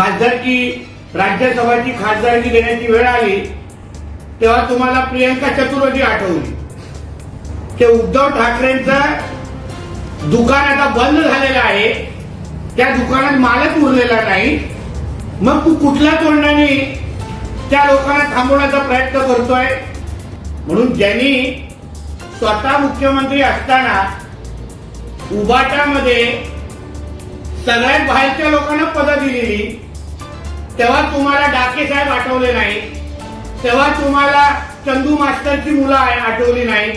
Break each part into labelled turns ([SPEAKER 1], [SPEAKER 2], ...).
[SPEAKER 1] खासदारकी राज्यसभाची खासदारकी देण्याची वेळ आली तेव्हा तुम्हाला प्रियंका चतुर्वेदी आठवली. ते उद्धव ठाकरेंचं दुकान आता बंद झालेलं आहे. त्या दुकानात मालच उरलेला नाही. मग तू कुठल्या तोंडाने त्या लोकांना थांबवण्याचा प्रयत्न करतोय? म्हणून ज्यांनी स्वतः मुख्यमंत्री असताना उबाटामध्ये सगळ्यात बाहेरच्या लोकांना पदं दिलेली तेव्हा तुम्हाला डाके साहेब आठवले नाही तेव्हा तुम्हाला चंदू मास्टरची मुलं आहे- आठवली नाही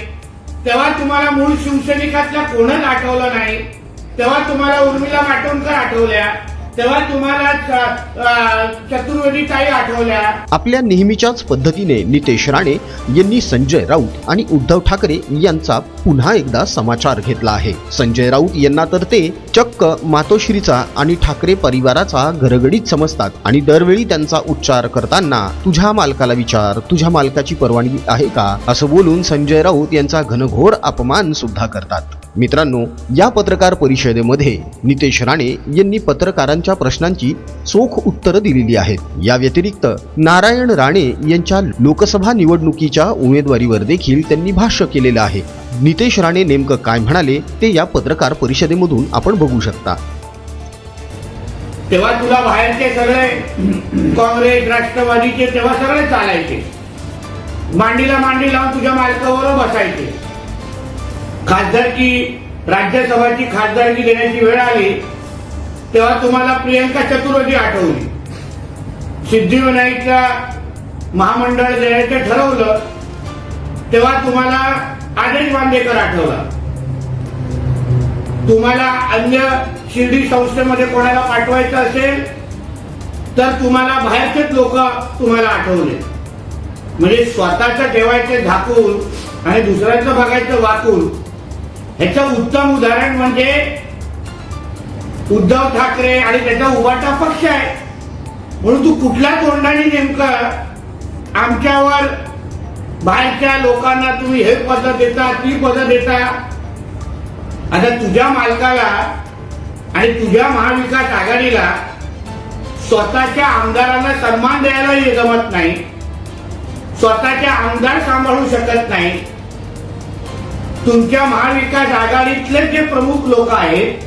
[SPEAKER 1] तेव्हा तुम्हाला मूळ शिवसैनिकातल्या कोणच आठवलं नाही. तेव्हा तुम्हाला उर्मिला माटोणकर आठवल्या. तेव्हा तुम्हाला चतुर्वेदी काही आठवल्या.
[SPEAKER 2] आपल्या नेहमीच्याच पद्धतीने नितेश राणे यांनी संजय राऊत आणि उद्धव ठाकरे यांचा पुन्हा एकदा समाचार घेतला आहे. संजय राऊत यांना तर ते चक्क मातोश्रीचा आणि ठाकरे परिवाराचा घरगडीत समजतात आणि दरवेळी त्यांचा उच्चार करताना तुझ्या मालकाला विचार तुझ्या मालकाची परवानगी आहे का? असं बोलून संजय राऊत यांचा घनघोर अपमान सुद्धा करतात. मित्रांनो या पत्रकार परिषदेमध्ये नितेश राणे यांनी पत्रकारांच्या प्रश्नांची चोख उत्तरं दिलेली आहेत. या व्यतिरिक्त नारायण राणे यांच्या लोकसभा निवडणुकीच्या उमेदवारीवर देखील त्यांनी भाष्य केलेलं आहे. नितेश राणे नेमकं काय म्हणाले ते या पत्रकार परिषदेमधून आपण बघू शकता.
[SPEAKER 1] तेव्हा तुला बाहेरचे सगळे काँग्रेस राष्ट्रवादीचे तेव्हा सगळे चालायचे. मांडीला मांडी लावून तुझ्या मालकावर बसायचे. खासदारकी राज्यसभाची खासदारकी देण्याची वेळ आली तेव्हा तुम्हाला प्रियंका चतुर्वेदी आठवली. सिद्धिविनायकला महामंडळ देण्याचं ठरवलं तेव्हा तुम्हाला आदेश बांदेकर आठवला. तुम्हाला अन्य शिर्डी संस्थेमध्ये कोणाला पाठवायचं असेल तर तुम्हाला बाहेरचेच लोक तुम्हाला आठवले. म्हणजे स्वतःचं ठेवायचे झाकून आणि दुसऱ्याचं बघायचं वाकून ह्याचं उत्तम उदाहरण म्हणजे उद्धव ठाकरे आणि त्याचा उभाटा पक्ष आहे. म्हणून तू कुठल्या तोंडाने नेमकं आमच्यावर बाहेरच्या लोकांना तुम्ही हे पद देता ती पद देता? आता तुझ्या मालकाला आणि तुझ्या महाविकास आघाडीला स्वतःच्या आमदारांना सन्मान द्यायलाही जमत नाही. स्वतःचे आमदार सांभाळू शकत नाही. तुमच्या महाविकास आघाडीतले जे प्रमुख लोक आहेत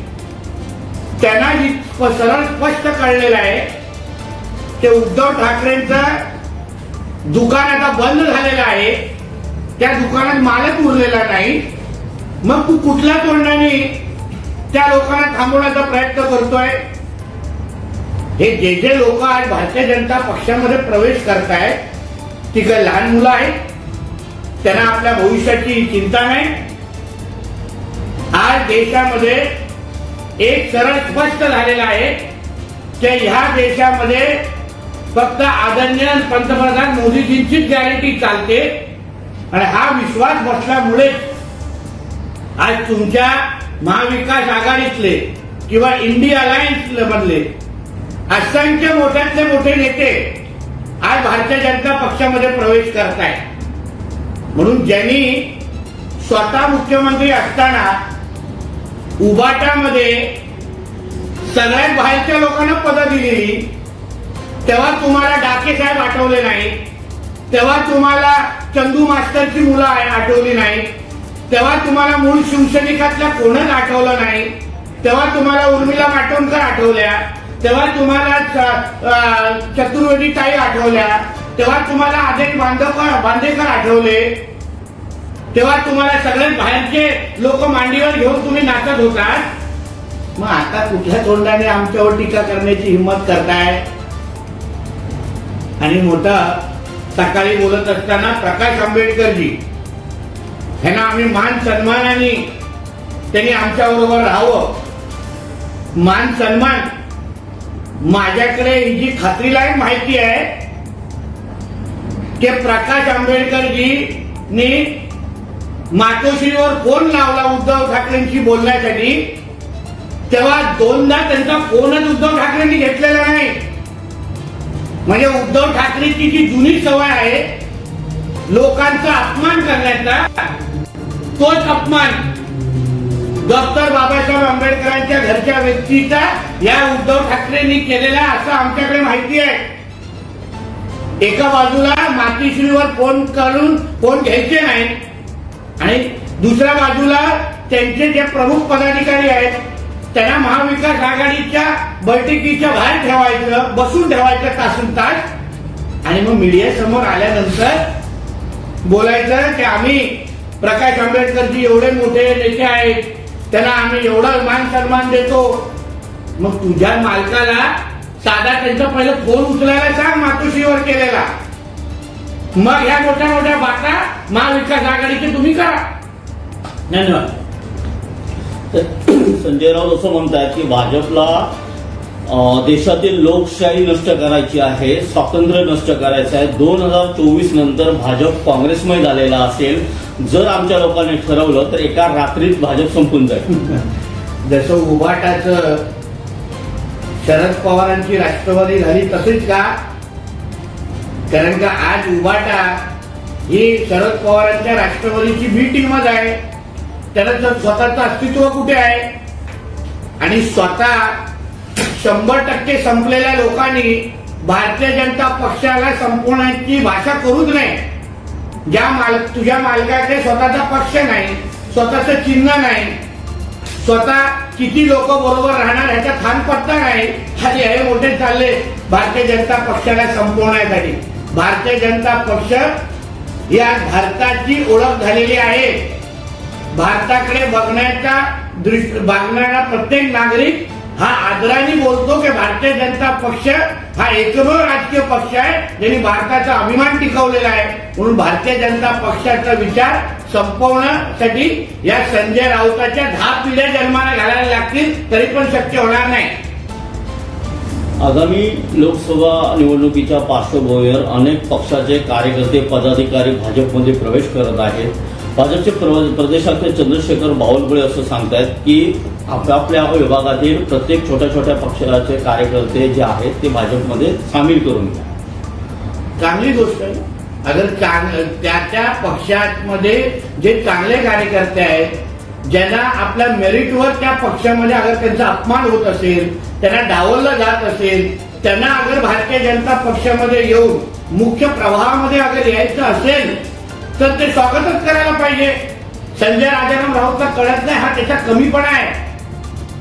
[SPEAKER 1] त्यांना सरळ स्पष्ट कळलेलं आहे ते उद्धव ठाकरेंचं दुकान आता बंद झालेलं आहे. त्या दुकानात मालक उरलेला नाही. मग तू कुठल्या तोंडाने त्या लोकांना थांबवण्याचा प्रयत्न करतोय? हे जे जे लोक आज भारतीय जनता पक्षामध्ये प्रवेश करतायत तिकडे लहान मुलं आहेत. त्यांना आपल्या भविष्याची चिंता नाही. आज देशामध्ये एक सरळ स्पष्ट झालेलं आहे की ह्या देशामध्ये फक्त आदरणीय पंतप्रधान मोदीजींचीच गॅरंटी चालते आणि हा विश्वास बसल्यामुळे आज तुमच्या महाविकास आघाडीतले किंवा इंडिया अलायन्स मधले असंख्य मोठ्यातले मोठे नेते आज भारतीय जनता पक्षामध्ये प्रवेश करत आहेत म्हणून ज्यांनी स्वतः मुख्यमंत्री असताना उबाटामध्ये सगळ्यात बाहेरच्या लोकांना पदं दिलेली. तेव्हा तुम्हाला डाके साहेब आठवले नाही तेव्हा तुम्हाला चंदू मास्टरची मुलं आठवली नाही तेव्हा तुम्हाला मूळ शिवसैनिकातल्या कोणच आठवलं नाही. तेव्हा तुम्हाला उर्मिला माटोंडकर आठवल्या. तेव्हा तुम्हाला चतुर्वेदी ताई आठवल्या. तेव्हा तुम्हाला आदेश बांधकर बांदेकर आठवले. तेव्हा तुम्हाला सगळे बाहेरचे लोक मांडीवर घेऊन तुम्ही नाचत होतात? मग आता कुठल्या तोंडाने आमच्यावर टीका करण्याची हिंमत करताय? आणि मोठं सकाळी बोलत असताना प्रकाश आंबेडकरजी ह्यांना आम्ही मान सन्मानाने त्यांनी आमच्या बरोबर राहावं. मान सन्मान माझ्याकडे ही जी खात्रीलायक माहिती आहे. की प्रकाश आंबेडकरजींनी मातोश्रीवर फोन लावला उद्धव ठाकरेंशी बोलण्यासाठी? तेव्हा दोनदा त्यांचा फोनच उद्धव ठाकरेंनी घेतलेला नाही. म्हणजे उद्धव ठाकरेची जी जुनी सवय आहे लोकांचा अपमान करण्याचा तोच अपमान डॉक्टर बाबासाहेब आंबेडकरांच्या घरच्या व्यक्तीचा या उद्धव ठाकरेंनी केलेला असं आमच्याकडे माहिती आहे. एका बाजूला मातीश्रीवर फोन करून फोन घ्यायचे नाही आणि दुसऱ्या बाजूला त्यांचे जे प्रमुख पदाधिकारी आहेत त्यांना महाविकास आघाडीच्या बैठकीच्या बाहेर ठेवायचं बसून ठेवायचं तासून तास. आणि मग मीडिया समोर आल्यानंतर बोलायचं की आम्ही प्रकाश आंबेडकरजी एवढे मोठे नेते आहेत त्यांना आम्ही एवढा मान सन्मान देतो. मग तुझ्या मालकाला साधा त्यांचा पहिलं फोन उचलायला सांग मातोश्रीवर केलेला. मग ह्या मोठ्या मोठ्या बाता महाविकास आघाडीचे तुम्ही करा. धन्यवाद.
[SPEAKER 3] संजय राऊत असं म्हणतात की भाजपला देशातील लोकशाही नष्ट करायची आहे स्वातंत्र्य नष्ट करायचं आहे. दोन हजार चोवीस नंतर भाजप काँग्रेसमय झालेला असेल जर आमच्या लोकांनी ठरवलं तर एका रात्रीत भाजप संपून जाईल.
[SPEAKER 1] जसं उभाटाचं शरद पवारांची राष्ट्रवादी झाली तसेच का कारण का आज उभाटा ही शरद पवारांच्या राष्ट्रवादीची बी टीमच आहे. त्याला स्वतःचं अस्तित्व कुठे आहे? आणि स्वतः शंभर टक्के संपलेल्या लोकांनी भारतीय जनता पक्षाला संपवण्याची भाषा करूच नाही ज्या माल तुझ्या मालकाकडे स्वतःचा पक्ष नाही स्वतःचं चिन्ह नाही स्वतः किती लोक बरोबर राहणार ह्याचा थानपत्ता नाही आणि हे मोठे चालले भारतीय जनता पक्षाला संपवण्यासाठी. भारतीय जनता पक्ष या भारताची ओळख झालेली आहे. भारताकडे बघण्याचा दृष्ट बघणारा प्रत्येक नागरिक हा आदराने बोलतो की भारतीय जनता पक्ष हा एकमेव राजकीय पक्ष आहे ज्यांनी भारताचा अभिमान टिकवलेला आहे. म्हणून भारतीय जनता पक्षाचा विचार संपवण्यासाठी या संजय राऊताच्या दहा पिढ्या जन्माला घालायला लागतील तरी पण शक्य होणार नाही.
[SPEAKER 3] आगामी लोकसभा निवडणुकीच्या पार्श्वभूमीवर अनेक पक्षाचे कार्यकर्ते पदाधिकारी भाजपमध्ये प्रवेश करत आहेत. भाजपचे प्र- प्रदेशाध्यक्ष चंद्रशेखर बावनकुळे असं सांगतायत की आपापल्या विभागातील प्रत्येक छोट्या छोट्या पक्षाचे कार्यकर्ते जे आहेत ते भाजपमध्ये सामील करून घ्या.
[SPEAKER 1] चांगली गोष्ट आहे. अगर चांग त्या त्या पक्षामध्ये जे चांगले कार्यकर्ते आहेत ज्यांना आपल्या मेरिटवर त्या पक्षामध्ये अगर त्यांचा अपमान होत असेल त्यांना डावललं जात असेल त्यांना अगर भारतीय जनता पक्षामध्ये येऊन मुख्य प्रवाहामध्ये अगर यायचं असेल तर ते स्वागतच करायला पाहिजे. संजय राजाराम राऊतला कळत नाही हा त्याचा कमीपणा आहे.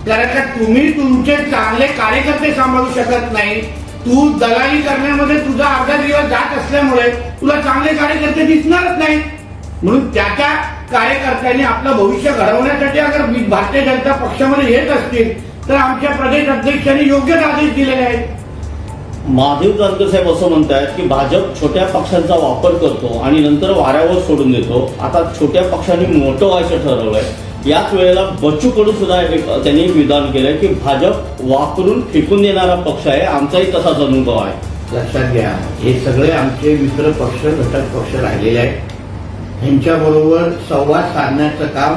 [SPEAKER 1] कारण का तुम्ही तुमचे चांगले कार्यकर्ते सांभाळू शकत नाही. तू दलाली करण्यामध्ये तुझा अर्धा दिवस जात असल्यामुळे तुला चांगले कार्यकर्ते दिसणारच नाही म्हणून त्याच्या कार्यकर्त्यांनी आपलं भविष्य घडवण्यासाठी अगर भारतीय जनता पक्षामध्ये येत असतील तर आमच्या प्रदेश अध्यक्षांनी योग्यच आदेश दिलेले आहेत.
[SPEAKER 3] महादेव जानकर साहेब असं म्हणतायत की भाजप छोट्या पक्षांचा वापर करतो आणि नंतर वाऱ्यावर सोडून देतो. आता छोट्या पक्षांनी मोठं व्हायचं ठरवलंय. याच वेळेला बच्चू कडू सुद्धा एक त्यांनी एक विधान केलंय की भाजप वापरून फेकून देणारा पक्ष आहे आमचाही तसाच अनुभव आहे.
[SPEAKER 1] लक्षात घ्या हे सगळे आमचे मित्र पक्ष घटक पक्ष राहिलेले आहेत. ह्यांच्याबरोबर संवाद साधण्याचं काम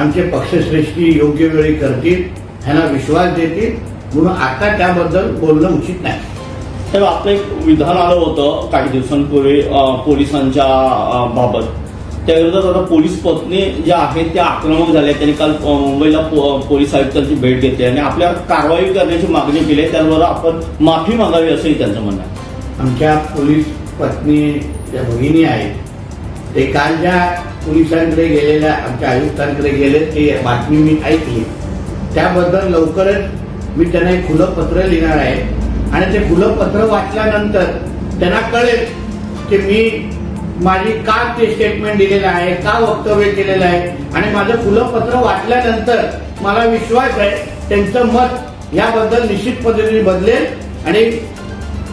[SPEAKER 1] आमचे पक्षश्रेष्ठी योग्य वेळी करतील ह्यांना विश्वास देतील म्हणून आता त्याबद्दल बोलणं उचित नाही.
[SPEAKER 3] तर आपलं एक विधान आलं होतं काही दिवसांपूर्वी पोलिसांच्या बाबत. त्या विरोधात आता पोलीस पत्नी ज्या आहेत त्या आक्रमक झाल्या. त्यांनी काल मुंबईला पोलीस आयुक्तांची भेट घेतली आणि आपल्या कारवाई करण्याची मागणी केली. आहे त्याबरोबर आपण माफी मागावी असंही त्यांचं म्हणणं आहे.
[SPEAKER 1] आमच्या पोलीस पत्नी ज्या भगिनी आहेत ते काल ज्या पोलिसांकडे गेलेल्या आमच्या आयुक्तांकडे गेले ते बातमी मी ऐकली. त्याबद्दल लवकरच मी त्यांना एक खुलं पत्र लिहिणार आहे. आणि ते खुलं पत्र वाचल्यानंतर त्यांना कळेल की मी माझी का ते स्टेटमेंट दिलेलं आहे का वक्तव्य केलेलं आहे. आणि माझं खुलं पत्र वाचल्यानंतर मला विश्वास आहे त्यांचं मत याबद्दल निश्चित पद्धतीने बदलेल. आणि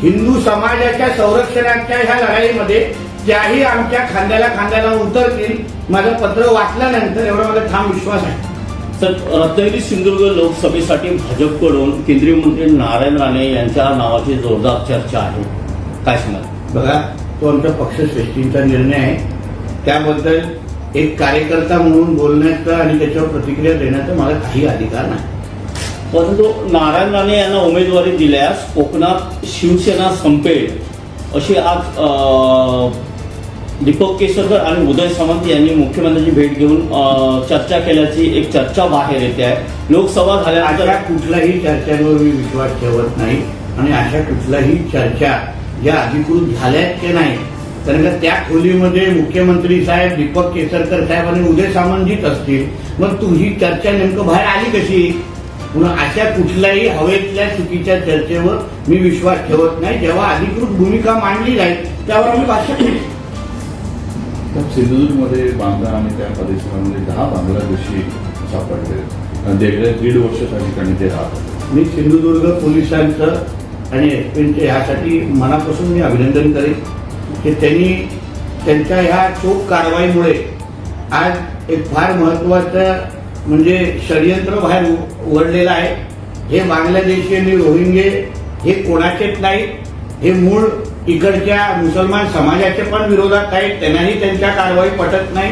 [SPEAKER 1] हिंदू समाजाच्या संरक्षणाच्या ह्या लढाईमध्ये त्याही आमच्या खांद्याला खांद्याला उतरतील माझं पत्र वाचल्यानंतर एवढा मला ठाम विश्वास आहे.
[SPEAKER 3] तर रत्नागिरी सिंधुदुर्ग लोकसभेसाठी भाजपकडून केंद्रीय मंत्री नारायण राणे यांच्या नावाची जोरदार चर्चा आहे. काय सांगाल?
[SPEAKER 1] बघा तो आमच्या पक्षश्रेष्ठींचा निर्णय आहे. त्याबद्दल एक कार्यकर्ता म्हणून बोलण्याचा आणि त्याच्यावर प्रतिक्रिया देण्याचा मला काही अधिकार नाही.
[SPEAKER 3] परंतु नारायण राणे यांना उमेदवारी दिल्यास कोकणात शिवसेना संपेल अशी आज अं, दीपक केसरकर आणि उदय सामंत यांनी मुख्यमंत्र्यांची भेट घेऊन चर्चा केल्याची एक चर्चा बाहेर येते आहे. लोकसभा झाल्यानंतर
[SPEAKER 1] कुठल्याही चर्चांवर मी विश्वास ठेवत नाही. आणि अशा कुठल्याही चर्चा ज्या अधिकृत झाल्यात की नाही कारण का त्या खोलीमध्ये मुख्यमंत्री साहेब दीपक केसरकर साहेब आणि उदय सामंतजीच असतील मग तू ही चर्चा नेमकं बाहेर आली कशी? म्हणून अशा कुठल्याही हवेतल्या चुकीच्या चर्चेवर मी विश्वास ठेवत नाही. जेव्हा अधिकृत भूमिका मांडली जाईल त्यावर आम्ही भाष्य
[SPEAKER 4] केली सिंधुदुर्गमध्ये बांधा आणि त्या परिसरामध्ये दहा बांगलादेशी सापडले. आणि गेल्या दीड वर्ष त्या ठिकाणी ते राहत
[SPEAKER 1] मी सिंधुदुर्ग पोलिसांचं आणि एसपीचं ह्यासाठी मनापासून मी अभिनंदन करेन की त्यांनी त्यांच्या ह्या चोख कारवाईमुळे आज एक फार महत्वाचं म्हणजे षडयंत्र बाहेर उ- उघडलेलं आहे. हे बांगलादेशी आणि रोहिंगे हे कोणाचेच नाही हे मूळ इकडच्या मुसलमान समाजाचे पण विरोधात आहेत. त्यांनाही त्यांच्या कारवाई पटत नाही.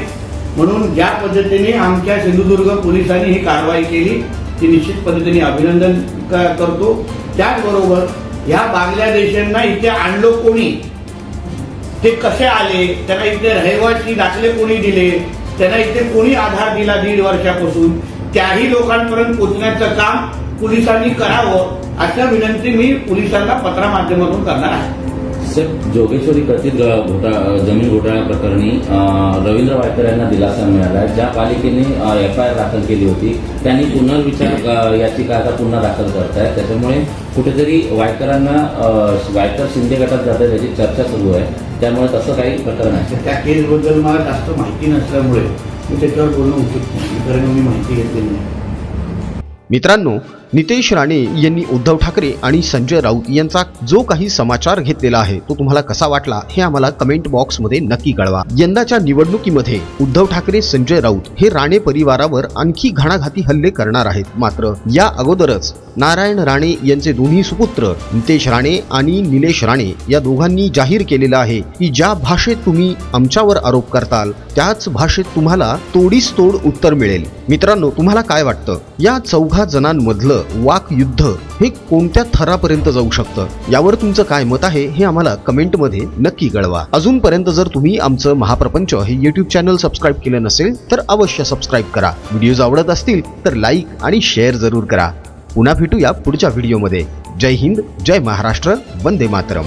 [SPEAKER 1] म्हणून ज्या पद्धतीने आमच्या सिंधुदुर्ग पोलिसांनी ही कारवाई केली ती निश्चित पद्धतीने अभिनंदन करतो. त्याचबरोबर ह्या बांगलादेशांना इथे आणलो कोणी? ते कसे आले? त्यांना इथे रहिवासी दाखले कोणी दिले? त्यांना इथे कोणी आधार दिला दीड वर्षापासून? त्याही लोकांपर्यंत पोहोचण्याचं काम पोलिसांनी करावं अशा विनंती मी पोलिसांना पत्रामाध्यमातून करणार आहे.
[SPEAKER 5] साहेब जोगेश्वरी कथित घोटा जमीन घोटाळा प्रकरणी रवींद्र वायकर यांना दिलासा मिळाला. आहे. ज्या पालिकेने एफ आय आर दाखल केली होती त्यांनी पुनर्विचार याचिका आता पुन्हा दाखल करतायत. त्याच्यामुळे कुठेतरी वायकरांना वायकर शिंदे गटात जातात याची चर्चा सुरू आहे. त्यामुळे तसं काही प्रकरण आहे.
[SPEAKER 1] त्या केसबद्दल मला जास्त माहिती नसल्यामुळे मी त्याच्यावर बोलणं उचित नाही. कारण मी माहिती घेतलेली नाही.
[SPEAKER 2] मित्रांनो नितेश राणे यांनी उद्धव ठाकरे आणि संजय राऊत यांचा जो काही समाचार घेतलेला आहे तो तुम्हाला कसा वाटला हे आम्हाला कमेंट बॉक्समध्ये नक्की कळवा. यंदाच्या निवडणुकीमध्ये उद्धव ठाकरे संजय राऊत हे राणे परिवारावर आणखी घणाघाती हल्ले करणार आहेत. मात्र या अगोदरच नारायण राणे यांचे दोन्ही सुपुत्र नितेश राणे आणि निलेश राणे या दोघांनी जाहीर केलेलं आहे की ज्या भाषेत तुम्ही आमच्यावर आरोप करताल त्याच भाषेत तुम्हाला तोडीस तोड उत्तर मिळेल. मित्रांनो तुम्हाला काय वाटतं? या चौघा जणांमधलं वाक युद्ध हे कोणत्या थरापर्यंत जाऊ शकतं? यावर तुमचं काय मत आहे हे आम्हाला कमेंटमध्ये नक्की कळवा. अजूनपर्यंत जर तुम्ही आमचं महाप्रपंच हे युट्यूब चॅनल सबस्क्राईब केलं नसेल तर अवश्य सबस्क्राईब करा. व्हिडिओज आवडत असतील तर लाईक आणि शेअर जरूर करा. पुन्हा भेटूया पुढच्या व्हिडिओमध्ये जय हिंद जय महाराष्ट्र वंदे मातरम.